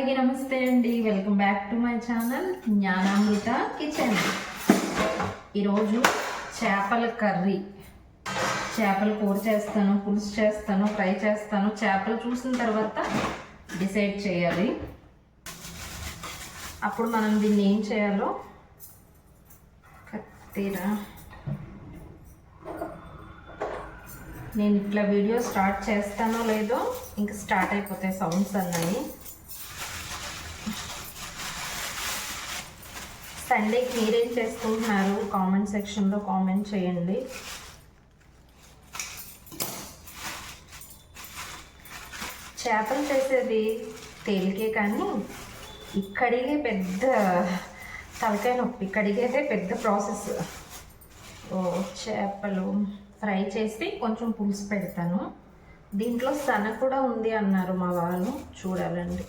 అందరికీ నమస్తే అండి. Welcome back to my channel Gnanamrutha kitchen ఈరోజు చేపల కర్రీ. చేపల కూర చేస్తాను పులుసు చేస్తాను ఫ్రై చేస్తాను. చేపలు చూసిన తర్వాత డిసైడ్ చేయాలి. అప్పుడు మనం దీన్ని ఏం చేయాలో కత్తిరా. నేను ఇట్లా వీడియో స్టార్ట్ చేస్తానో లేదో ఇంకా స్టార్ట్ అయిపోతాయి సౌండ్స్ అన్నాయి సండేకి మీరేం చేసుకుంటున్నారు? కామెంట్ సెక్షన్లో కామెంట్ చేయండి. చేపలు చేసేది తేలికే కానీ ఇక్కడిగే పెద్ద తలకాయ నొప్పి. కడిగేదే పెద్ద ప్రాసెస్. ఓ చేపలు ఫ్రై చేసి కొంచెం పులుసు పెడతాను. దీంట్లో సన కూడా ఉంది అన్నారు మా వాళ్ళు. చూడాలండి.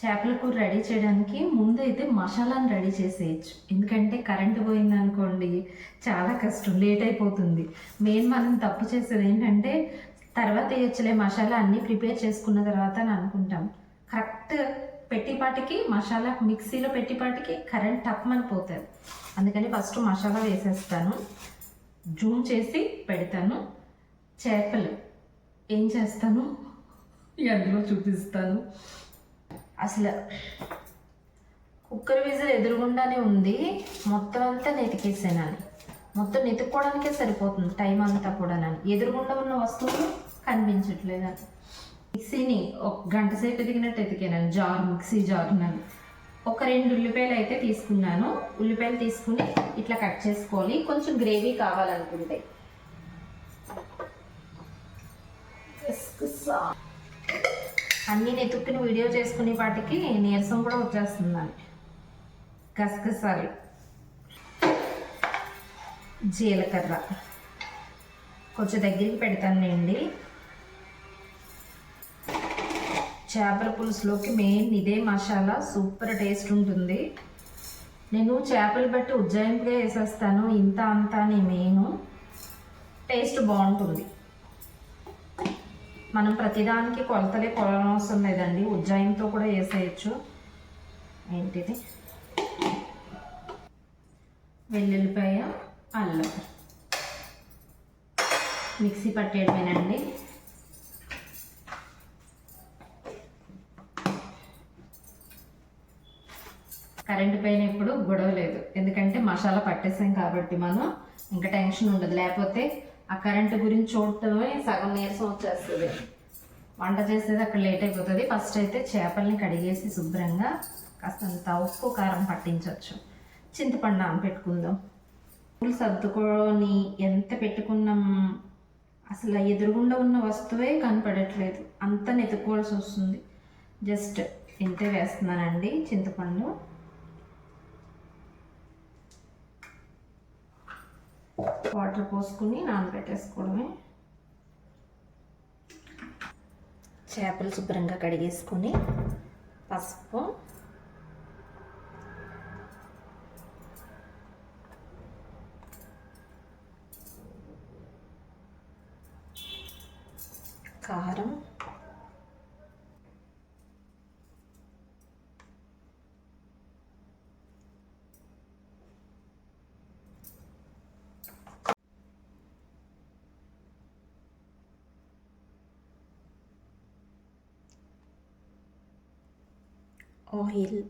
చేపల కూర రెడీ చేయడానికి ముందు అయితే మసాలాను రెడీ చేసేయచ్చు. ఎందుకంటే కరెంటు పోయింది అనుకోండి చాలా కష్టం లేట్ అయిపోతుంది. మెయిన్ మనం తప్పు చేసేది ఏంటంటే తర్వాత వేయచ్చులే మసాలా అన్నీ ప్రిపేర్ చేసుకున్న తర్వాత అని అనుకుంటాం. కరెక్ట్ పెట్టిపాటికి మసాలా మిక్సీలో పెట్టిపాటికి కరెంట్ టప్మని పోతుంది. అందుకని ఫస్ట్ మసాలా వేసేస్తాను. జూమ్ చేసి పెడతాను. చేపలు ఏం చేస్తాను? అందులో చూపిస్తాను. అసలు కుక్కర్ విజిల్ ఎదురుగుండానే ఉంది. మొత్తం అంతా నెతికేసానని మొత్తం నెతుక్కోవడానికే సరిపోతుంది టైం అంతా కూడా ఎదురుగుండా ఉన్న వస్తువులు కనిపించట్లేదు అని. మిక్సీని ఒక గంట సేపు ఎదిగినట్టు ఎతికాను జార్ మిక్సీ జార్ నన్ను ఒక రెండు ఉల్లిపాయలు అయితే తీసుకున్నాను. ఉల్లిపాయలు తీసుకుని ఇట్లా కట్ చేసుకోవాలి. కొంచెం గ్రేవీ కావాలనుకుంటే. అన్నీ నెతుక్కిన వీడియో చేసుకునే వాటికి నీరసం కూడా వచ్చేస్తుందని గసగసాలు. జీలకర్ర. కొంచెం దగ్గరికి పెడతానండి చేపల పులుసులోకి మెయిన్ ఇదే మసాలా. సూపర్ టేస్ట్ ఉంటుంది. నేను చేపలు బట్టి ఉజ్జాయింపుగా వేసేస్తాను. ఇంత అంత అని మెయిన్ టేస్ట్ బాగుంటుంది. మనం ప్రతిదానికి కొలతలే కొలనవసరం లేదండి. ఉజ్జాయింతో కూడా వేసేయచ్చు. ఏంటిది? వెల్లుల్లిపాయ అల్లం. మిక్సీ పట్టేయడమేనండి. కరెంట్ పైన ఇప్పుడు గొడవ లేదు. ఎందుకంటే మసాలా పట్టేసాం కాబట్టి మనం. ఇంకా టెన్షన్ ఉండదు. లేకపోతే ఆ కరెంటు గురించి చూడటమే సగం నీరసం వచ్చేస్తుంది. వంట చేసేది అక్కడ లేట్ అయిపోతుంది. ఫస్ట్ అయితే చేపల్ని కడిగేసి శుభ్రంగా కాస్తంత ఉప్పు కారం పట్టించవచ్చు చింతపండు పెట్టుకుందాం పూలు సర్దుకొని ఎంత పెట్టుకున్నాం అసలు ఎదురుగుండా ఉన్న వస్తువే కనపడట్లేదు. అంత నెతుక్కోవాల్సి వస్తుంది. జస్ట్ ఇంతే వేస్తున్నానండి చింతపండు. వాటర్ పోసుకుని నానబెట్టేసుకోవడమే. చేపలు శుభ్రంగా కడిగేసుకొని పసుపు కారం ఆయిల్.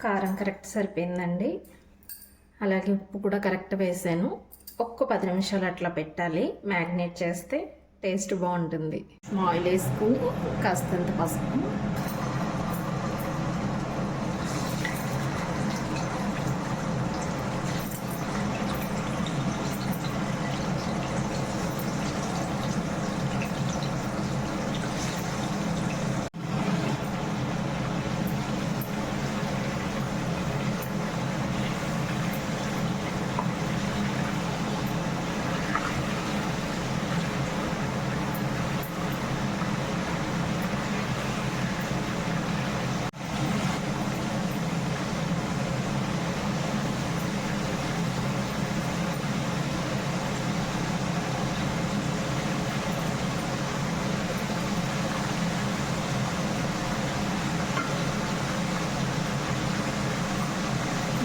కారం కరెక్ట్ సరిపోయిందండి. అలాగే ఉప్పు కూడా కరెక్ట్ వేసాను. ఒక్క పది నిమిషాలు అట్లా పెట్టాలి. మ్యాగ్నేట్ చేస్తే టేస్ట్ బాగుంటుంది. ఆయిల్ వేసుకుని కాస్తంత పసుపు.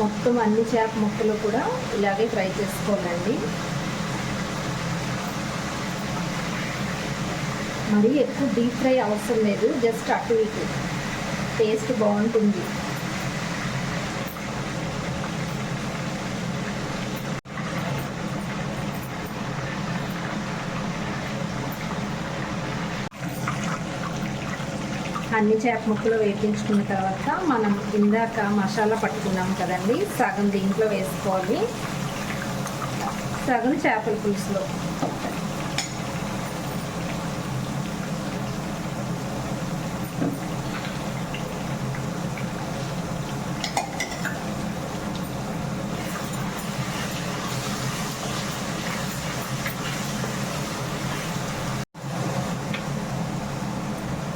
మొత్తం అన్ని చేప ముక్కలు కూడా ఇలాగే ఫ్రై చేసుకోవాలండి. మరి ఎక్కువ డీప్ ఫ్రై అవసరం లేదు జస్ట్ అటు ఇటు. టేస్ట్ బాగుంటుంది. అన్ని చేప ముక్కలు వేపించుకున్న తర్వాత మనం ఇందాక మసాలా పట్టుకున్నాం కదండి సగం దీంట్లో వేసుకోవాలి. సగం చేపల పులుసులో.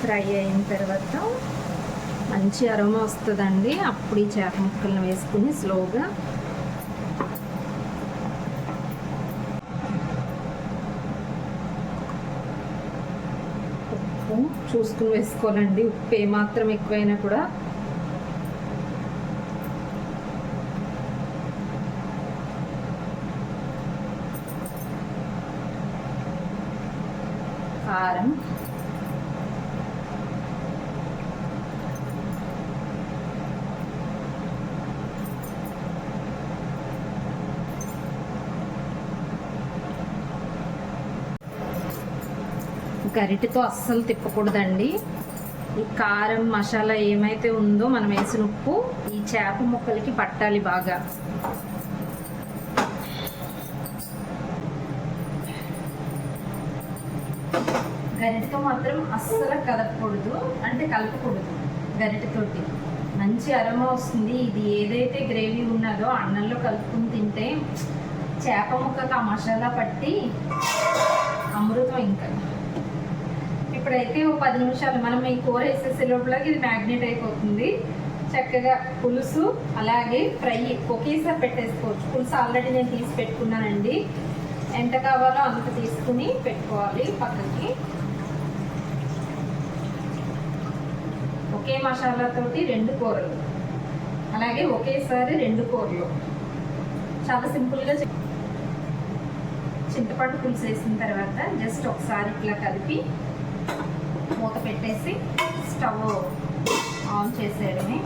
ఫ్రై అయిన తర్వాత మంచి అరోమా వస్తుందండి. అప్పుడు ఈ చేప ముక్కలను వేసుకుని స్లోగా ఉప్పు చూసుకుని వేసుకోవాలండి. ఉప్పు ఏమాత్రం ఎక్కువైనా కూడా కారం గరిటెతో అస్సలు తిప్పకూడదండి. ఈ కారం మసాలా ఏమైతే ఉందో మనం వేసిన ఉప్పు ఈ చేప ముక్కలకి పట్టాలి బాగా. గరిటతో మాత్రం అస్సలు కదపకూడదు అంటే కలపకూడదు గరిటతోటి. మంచి అరమ వస్తుంది. ఇది ఏదైతే గ్రేవీ ఉన్నదో అన్నంలో కలుపుకుని తింటే చేప ముక్కకు ఆ మసాలా పట్టి అమృతం ఇంకా. ఇప్పుడైతే ఒక పది నిమిషాలు మనం ఈ కూర వేసేసే లోపల ఇది మ్యాగ్నేట్ అయిపోతుంది. చక్కగా పులుసు అలాగే ఫ్రై ఒకేసారి పెట్టేసుకోవచ్చు. పులుసు ఆల్రెడీ నేను తీసి పెట్టుకున్నానండి. ఎంత కావాలో అంత తీసుకుని పెట్టుకోవాలి పక్కకి. ఒకే మసాలాతోటి రెండు కూరలు. అలాగే ఒకేసారి రెండు కూరలు. చాలా సింపుల్గా చింతపండు పులుసు వేసిన తర్వాత జస్ట్ ఒకసారి ఇట్లా కలిపి మూత పెట్టేసి స్టవ్ ఆన్ చేసేయడమే.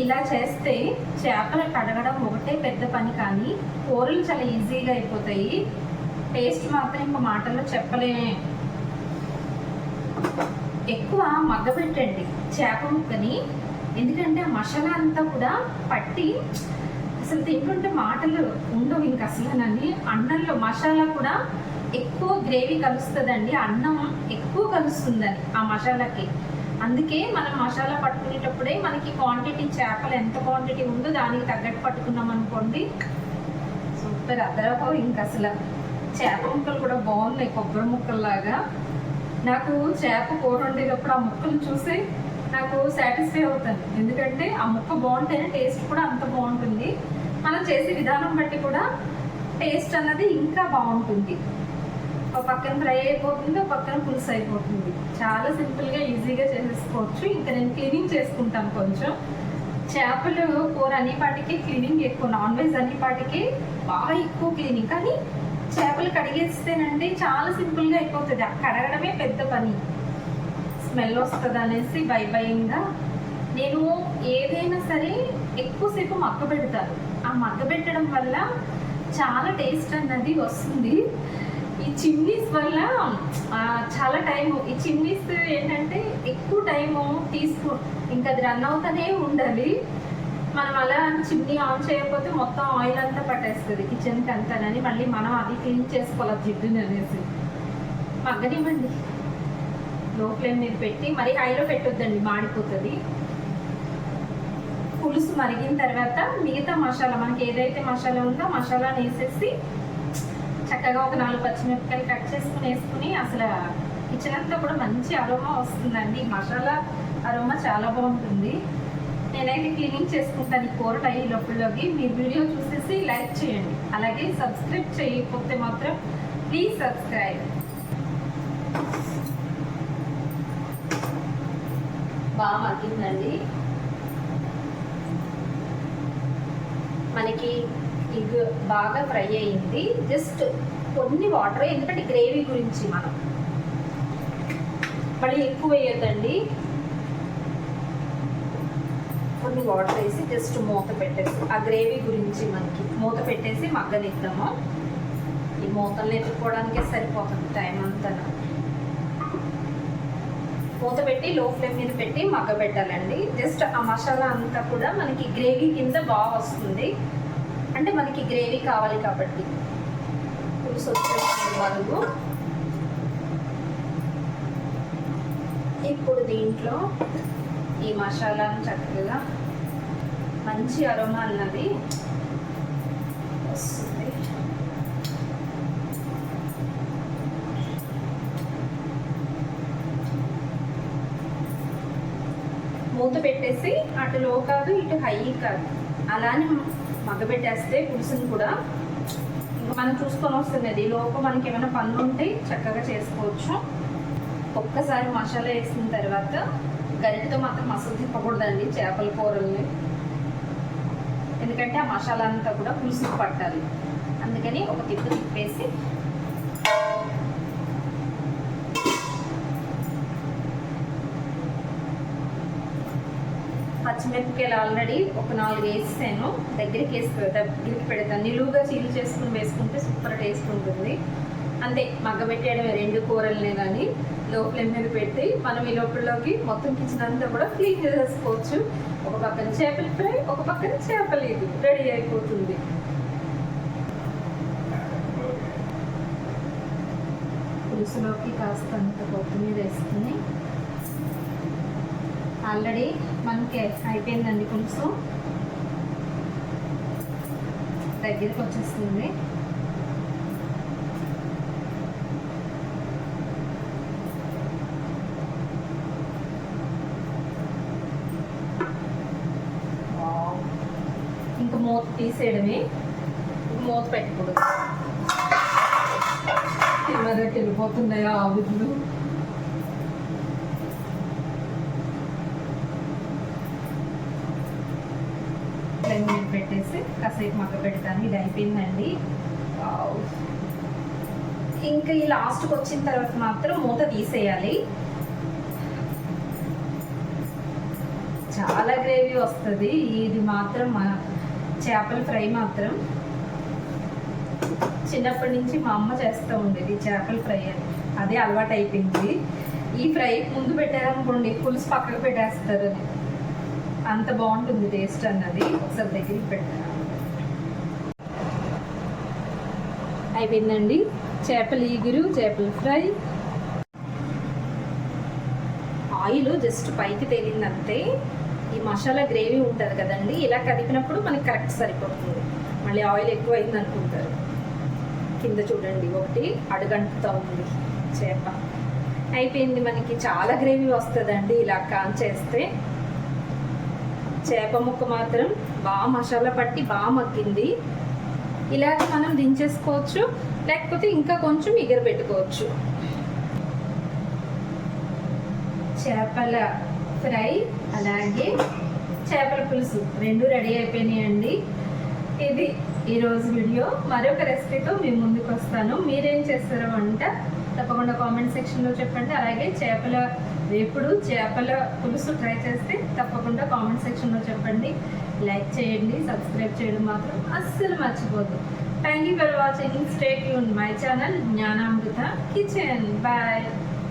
ఇలా చేస్తే చేపలు కడగడం ఒకటే పెద్ద పని కానీ కూరలు చాలా ఈజీగా అయిపోతాయి. టేస్ట్ మాత్రం ఇంకా మాటల్లో చెప్పలే ఎక్కువ మగ్గబెట్టండి చేప ముక్కని. ఎందుకంటే మసాలా అంతా కూడా పట్టి అసలు తింటుంటే మాటలు ఉండవు ఇంక అసలు అన్నంలో మసాలా కూడా ఎక్కువ గ్రేవీ కలుస్తుందండి అన్నం ఎక్కువ కలుస్తుందని ఆ మసాలాకి. అందుకే మనం మసాలా పట్టుకునేటప్పుడే మనకి క్వాంటిటీ చేపలు ఎంత క్వాంటిటీ ఉందో దానికి తగ్గట్టు పట్టుకున్నాం అనుకోండి సూపర్. అదరహో ఇంక అసలు చేప ముక్కలు కూడా బాగున్నాయి కొబ్బరి ముక్కల్లాగా. నాకు చేప కూర వండేటప్పుడు ఆ ముక్కలు చూసి నాకు సాటిస్ఫై అవుతాను ఎందుకంటే ఆ ముక్క బాగుంటేనే టేస్ట్ కూడా అంత బాగుంటుంది. మనం చేసే విధానం బట్టి కూడా టేస్ట్ అన్నది ఇంకా బాగుంటుంది. ఒక పక్కన ఫ్రై అయిపోతుంది ఒక పక్కన పులుసు అయిపోతుంది. చాలా సింపుల్గా ఈజీగా చేసేసుకోవచ్చు. ఇంకా నేను క్లీనింగ్ చేసుకుంటాను కొంచెం. చేపలు కూర అన్నిపాటికి క్లీనింగ్ ఎక్కువ నాన్ వెజ్ అన్నిపాటికి బాగా ఎక్కువ క్లీనింగ్ కానీ చేపలు కడిగేస్తేనండి చాలా సింపుల్గా అయిపోతుంది. ఆ కడగడమే పెద్ద పని. స్మెల్ వస్తుంది అనేసి భయ భయంగా నేను ఏదైనా సరే ఎక్కువసేపు మగ్గ పెడతాను. ఆ మగ్గ పెట్టడం వల్ల చాలా టేస్ట్ అన్నది వస్తుంది. ఈ చిమ్నీస్ వల్ల చాలా టైం ఈ చిమ్నీస్ ఏంటంటే ఎక్కువ టైము తీసుకో ఇంకా అది రన్ అవుతూనే ఉండాలి. మనం అలా చిమ్నీ ఆన్ చేయకపోతే మొత్తం ఆయిల్ అంతా పట్టేస్తుంది కిచెన్కి అంతానని మళ్ళీ మనం అది క్లీన్ చేసుకోవాలి జిడ్డుని అనేసి. మగ్గనివ్వండి. లో ఫ్లేమ్ మీద పెట్టి మరీ హైలో పెట్టొద్దండి మాడిపోతుంది. పులుసు మరిగిన తర్వాత మిగతా మసాలా మనకి ఏదైతే మసాలా ఉందో మసాలా మసాలాని వేసేసి చక్కగా ఒక నాలుగు పచ్చిమిరపకాయలు కట్ చేసుకుని వేసుకుని అసలు కిచెన్ అంతా కూడా మంచి అరోమా వస్తుందండి. మసాలా అరోమా చాలా బాగుంటుంది. నేనైతే క్లీనింగ్ చేసుకుంటాను ఈ కూరలు అయ్యి లోపలలోకి. మీరు వీడియో చూసేసి లైక్ చేయండి. అలాగే సబ్స్క్రైబ్ చేయకపోతే మాత్రం ప్లీజ్ సబ్స్క్రైబ్ బాగా మగ్గిందండి మనకి ఇది బాగా ఫ్రై అయింది జస్ట్ కొన్ని వాటర్ ఎందుకంటే గ్రేవీ గురించి మనం. మళ్ళీ ఎక్కువ వేయద్దండి. కొన్ని వాటర్ వేసి జస్ట్ మూత పెట్టేసి ఆ గ్రేవీ గురించి మనకి మూత పెట్టేసి మగ్గనిద్దాము. ఈ మూతలు ఎత్తుకోవడానికే సరిపోతుంది టైం అంతా. మూత పెట్టి లో ఫ్లేమ్ మీద పెట్టి మగ్గ పెట్టాలండి. జస్ట్ ఆ మసాలా అంతా కూడా మనకి గ్రేవీ కింద బాగా వస్తుంది. అంటే మనకి గ్రేవీ కావాలి కాబట్టి. పులుసు వచ్చేస్తుంది వరకు ఇప్పుడు దీంట్లో ఈ మసాలాను చక్కగా మంచి అరోమా అన్నది వస్తుంది మూత పెట్టేసి అటు లో కాదు ఇటు హై కాదు. అలానే మగబెట్టేస్తే పులుసుని కూడా. ఇంకా మనం చూసుకొని వస్తున్నది. లోపు మనకి ఏమైనా పనులు ఉంటే చక్కగా చేసుకోవచ్చు. ఒక్కసారి మసాలా వేసిన తర్వాత గరిటతో మాత్రం మసాలా తిప్పకూడదండి చేపల కూరల్ని. ఎందుకంటే ఆ మసాలా అంతా కూడా పులుసుకు పట్టాలి. అందుకని ఒక తిప్పు తిప్పేసి పచ్చిమిరపకాయలు ఆల్రెడీ ఒక నాలుగు వేసాను దగ్గరికి వేసి దగ్గరికి పెడతాను నిలువుగా చీలు చేసుకుని వేసుకుంటే సూపర్ టేస్ట్ ఉంటుంది. అంతే మగ్గబెట్టేయడం రెండు కూరలనే కానీ లో ఫ్లేమ్ మీద పెట్టి మనం ఈ లోపలలోకి మొత్తం కిచెన్ అంతా కూడా క్లీన్ చేసేసుకోవచ్చు. ఒక పక్కన చేపల ఫ్రై ఒక పక్కన చేపలు ఇది. రెడీ అయిపోతుంది. పులుసులోకి కాస్త అంత కొత్తిమీర వేసుకుని ఆల్రెడీ మనకి అయిపోయిందండి పులుసు. దగ్గరికి వచ్చేస్తుంది. ఇంకా మూత తీసేయడమే. ఇంక మూత పెట్టకూడదు. కిందకి తెలిపోతున్నాయా ఆవిర్లు ఫ్లేమ్ మీద పెట్టేసి కాసేపు మగ్గ పెడతాను. ఇది అయిపోయిందండి. ఇంకా ఈ లాస్ట్కి వచ్చిన తర్వాత మాత్రం మూత తీసేయాలి. చాలా గ్రేవీ వస్తుంది. ఇది మాత్రం చేపల ఫ్రై మాత్రం. చిన్నప్పటి నుంచి మా అమ్మ చేస్తూ ఉండేది చేపల ఫ్రై అని. అదే అలవాటు అయిపోయింది ఈ ఫ్రై ముందు పెట్టారనుకోండి పులుసు పక్కకు పెట్టేస్తారు అని అంత బాగుంటుంది టేస్ట్ అన్నది ఒకసారి దగ్గరికి పెట్టాను అయిపోయిందండి. చేపల ఈగురు చేపల ఫ్రై. ఆయిల్ జస్ట్ పైకి తేలింది అంతే ఈ మసాలా గ్రేవీ ఉంటుంది కదండి ఇలా కదిపినప్పుడు మనకి కరెక్ట్ సరిపోతుంది. మళ్ళీ ఆయిల్ ఎక్కువ అయింది అనుకుంటారు. కింద చూడండి ఒకటి అడుగంటుతా ఉంది చేప. అయిపోయింది మనకి. చాలా గ్రేవీ వస్తుందండి ఇలా కాన్ చేస్తే. చేప ముక్క మాత్రం బాగా మసాలా పట్టి బాగా మగ్గింది. ఇలాగ మనం దించేసుకోవచ్చు లేకపోతే ఇంకా కొంచెం ఎగర పెట్టుకోవచ్చు చేపల ఫ్రై అలాగే చేపల పులుసు రెండు రెడీ అయిపోయినాయండి. ఇది ఈరోజు వీడియో. మరొక రెసిపీతో మీ ముందుకు వస్తాను. మీరేం చేస్తారో వంట తప్పకుండా కామెంట్ సెక్షన్లో చెప్పండి. అలాగే చేపల వేపుడు చేపల పులుసు ట్రై చేస్తే తప్పకుండా కామెంట్ సెక్షన్లో చెప్పండి. లైక్ చేయండి సబ్స్క్రైబ్ చేయడం మాత్రం అస్సలు మర్చిపోద్దు. Thank you for watching stay Yoon my channel Gnanamrutha kitchen bye